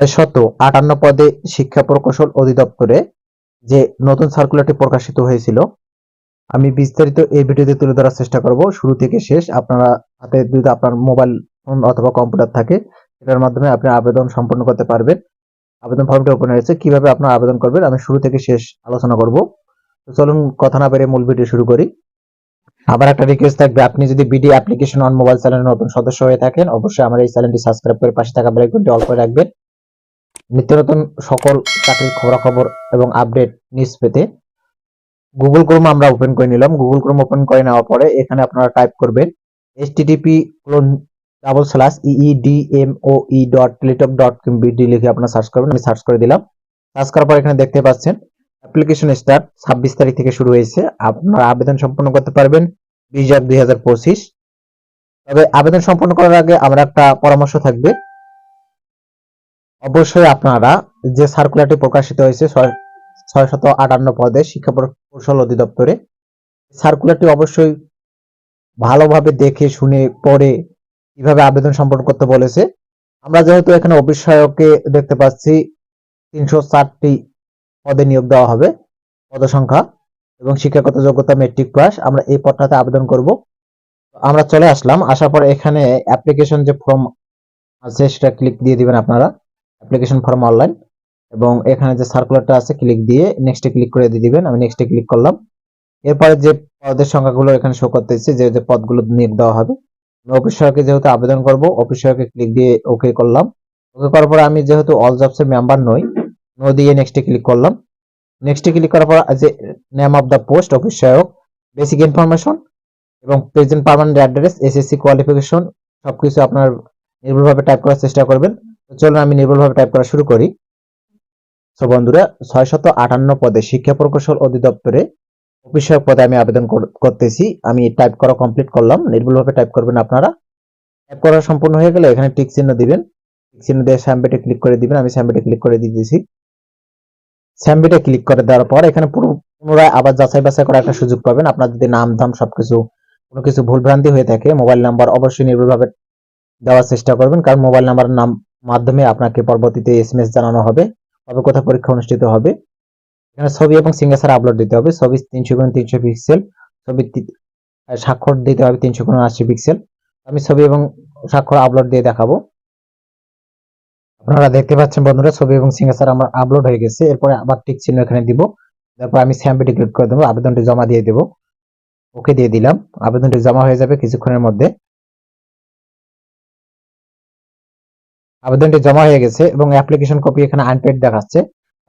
শত আটান্ন পদে শিক্ষা প্রকৌশল অধিদপ্তরে যে নতুন সার্কুলারটি প্রকাশিত হয়েছিল, আমি বিস্তারিত এই ভিডিওতে তুলে ধরার চেষ্টা করব। শুরু থেকে শেষ, আপনারা হাতে যদি আপনার মোবাইল ফোন অথবা কম্পিউটার থাকে এটার মাধ্যমে আপনি আবেদন সম্পন্ন করতে পারবেন। আবেদন ফর্মটি ওপেন হয়েছে। কীভাবে আপনারা আবেদন করবেন, আমি শুরু থেকে শেষ আলোচনা করব। তো চলুন, কথা না বেরিয়ে মূল ভিডিও শুরু করি। আবার একটা রিকোয়েস্ট থাকবে, আপনি যদি বিডি অ্যাপ্লিকেশন অন মোবাইল চ্যানেলের নতুন সদস্য হয়ে থাকেন, অবশ্যই আমার এই চ্যানেলটি সাবস্ক্রাইব করে পাশে থাকা বেল আইকনটি অল করে রাখবেন। নিত্য নতুন সকল চাকরির খবরাখবর এবং আপডেট নিউজ পেতে গুগল ক্রোম আমরা ওপেন করে নিলাম। গুগল ক্রোম ওপেন করে নেওয়ার পরে এখানে আপনারা টাইপ করবেন HTTP colon double slash EEDMOE dot Teletalk dot BD লিখে আপনারা সার্চ করবেন। আমি সার্চ করে দিলাম। সার্চ করার পর এখানে দেখতে পাচ্ছেন অ্যাপ্লিকেশন স্টার্ট ছাব্বিশ তারিখ থেকে শুরু হয়েছে। আপনারা আবেদন সম্পন্ন করতে পারবেন বিশ দুই হাজার পঁচিশ। তবে আবেদন সম্পন্ন করার আগে আমরা একটা পরামর্শ থাকবে। অবশ্যই আপনারা যে সার্কুলারটি প্রকাশিত হয়েছে ছয় শত আটান্ন পদে শিক্ষা কৌশল অধিদপ্তরে সার্কুলারটি অবশ্যই ভালোভাবে দেখে, শুনে, পড়ে কীভাবে আবেদন সম্পন্ন করতে বলেছে। আমরা যেহেতু এখানে অফিস দেখতে পাচ্ছি, তিনশো চারটি পদে নিয়োগ দেওয়া হবে পদ সংখ্যা এবং শিক্ষাগত যোগ্যতা মেট্রিক পাস আমরা এই পদটাতে আবেদন করব। আমরা চলে আসলাম, আসার পর এখানে অ্যাপ্লিকেশন যে ফর্ম আছে সেটা ক্লিক দিয়ে দিবেন আপনারা। অ্যাপ্লিকেশন ফর্ম অনলাইন এবং এখানে যে সার্কুলারটা আছে ক্লিক দিয়ে নেক্সটে ক্লিক করে দিয়ে দিবেন। আমি নেক্সটে ক্লিক করলাম। এরপরে যে পদের সংখ্যাগুলো এখানে শো করতেছে, যে যে পদগুলো নিয়োগ দেওয়া হবে, আমি অফিস সহায়কে যেহেতু আবেদন করব অফিস সহায়কে ক্লিক দিয়ে ওকে করলাম। ওকে করার পর আমি যেহেতু অল জবসের মেম্বার নই নো দিয়ে নেক্সটে ক্লিক করলাম। নেক্সটে ক্লিক করার পর যে name of the post office সহায়ক বেসিক ইনফরমেশন এবং present permanent address SSC qualification সবকিছু আপনার নির্ভুলভাবে টাইপ করার চেষ্টা করবেন। চলুন আমি নির্ভুলভাবে টাইপ করা শুরু করি। তো বন্ধুরা ছয় শত আটান্ন পদে শিক্ষা প্রকৌশল অধিদপ্তরে সহায়ক পদে আমি আবেদন কর- করতেছি। আমি টাইপ করা কমপ্লিট করলাম। নির্ভুলভাবে টাইপ করবেন আপনারা। টাইপ করা সম্পূর্ণ হয়ে গেলে এখানে টিক চিহ্ন দিবেন। টিক চিহ্ন দিয়ে স্যাম্পেটে ক্লিক করে দিবেন। আমি স্যাম্পেটে ক্লিক করে দিয়ে দিয়েছি স্যাম্পেটে ক্লিক করে দেওয়ার পর এখানে পুনরায় আবার যাচাই বাছাই করার একটা সুযোগ পাবেন। আপনার যদি নাম ধাম সবকিছু, কোনো কিছু ভুলভ্রান্তি হয়ে থাকে, মোবাইল নাম্বার অবশ্যই নির্ভুলভাবে দেওয়ার চেষ্টা করবেন। কারণ মোবাইল নাম্বারের নাম মাধ্যমে আপনাকে পরবর্তীতে এসএমএস জানানো হবে কবে কোথায় পরীক্ষা অনুষ্ঠিত হবে। এখানে ছবি এবং সিঙ্গেসার আপলোড দিতে হবে, ছবি তিনশো গুণ তিনশো পিক্সেল ছবি স্বাক্ষর দিতে হবে তিনশো গুণ আশি পিক্সেল আমি ছবি এবং স্বাক্ষর আপলোড দিয়ে দেখাবো। আপনারা দেখতে পাচ্ছেন বন্ধুরা, ছবি এবং সিঙ্গেসার আমার আপলোড হয়ে গেছে। এরপরে আবার টিক চিহ্ন এখানে দিব। তারপর আমি স্যাম্পেটি ক্লিক করে দেবো, আবেদনটি জমা দিয়ে দেবো। ওকে দিয়ে দিলাম। আবেদনটি জমা হয়ে যাবে কিছুক্ষণের মধ্যে। আবেদনটি জমা হয়ে গেছে এবং অ্যাপ্লিকেশন কপি এখানে আনপেড দেখাচ্ছে।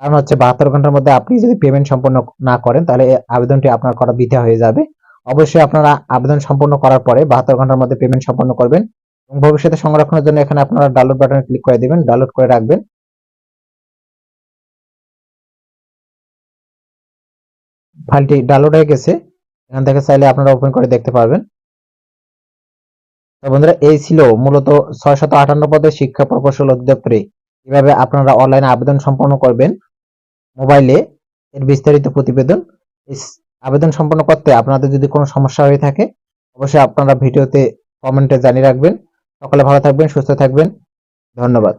কারণ হচ্ছে বাহাত্তর ঘণ্টার মধ্যে আপনি যদি পেমেন্ট সম্পন্ন না করেন, তাহলে আবেদনটি আপনার করা বৃথা হয়ে যাবে। অবশ্যই আপনারা আবেদন সম্পন্ন করার পরে বাহাত্তর ঘণ্টার মধ্যে পেমেন্ট সম্পন্ন করবেন এবং ভবিষ্যতে সংরক্ষণের জন্য এখানে আপনারা ডাউনলোড বাটনে ক্লিক করে দিবেন ডাউনলোড করে রাখবেন। ফাইলটি ডাউনলোড হয়ে গেছে। এখান থেকে চাইলে আপনারা ওপেন করে দেখতে পারবেন। বন্ধুরা, এই ছিল মূলত ছয়শত আটান্ন পদে শিক্ষা প্রকৌশল অধিদপ্তরে কীভাবে আপনারা অনলাইনে আবেদন সম্পন্ন করবেন মোবাইলে এর বিস্তারিত প্রতিবেদন। আবেদন সম্পন্ন করতে আপনাদের যদি কোনো সমস্যা হয়ে থাকে, অবশ্যই আপনারা ভিডিওতে কমেন্টে জানিয়ে রাখবেন। সকলে ভালো থাকবেন, সুস্থ থাকবেন। ধন্যবাদ।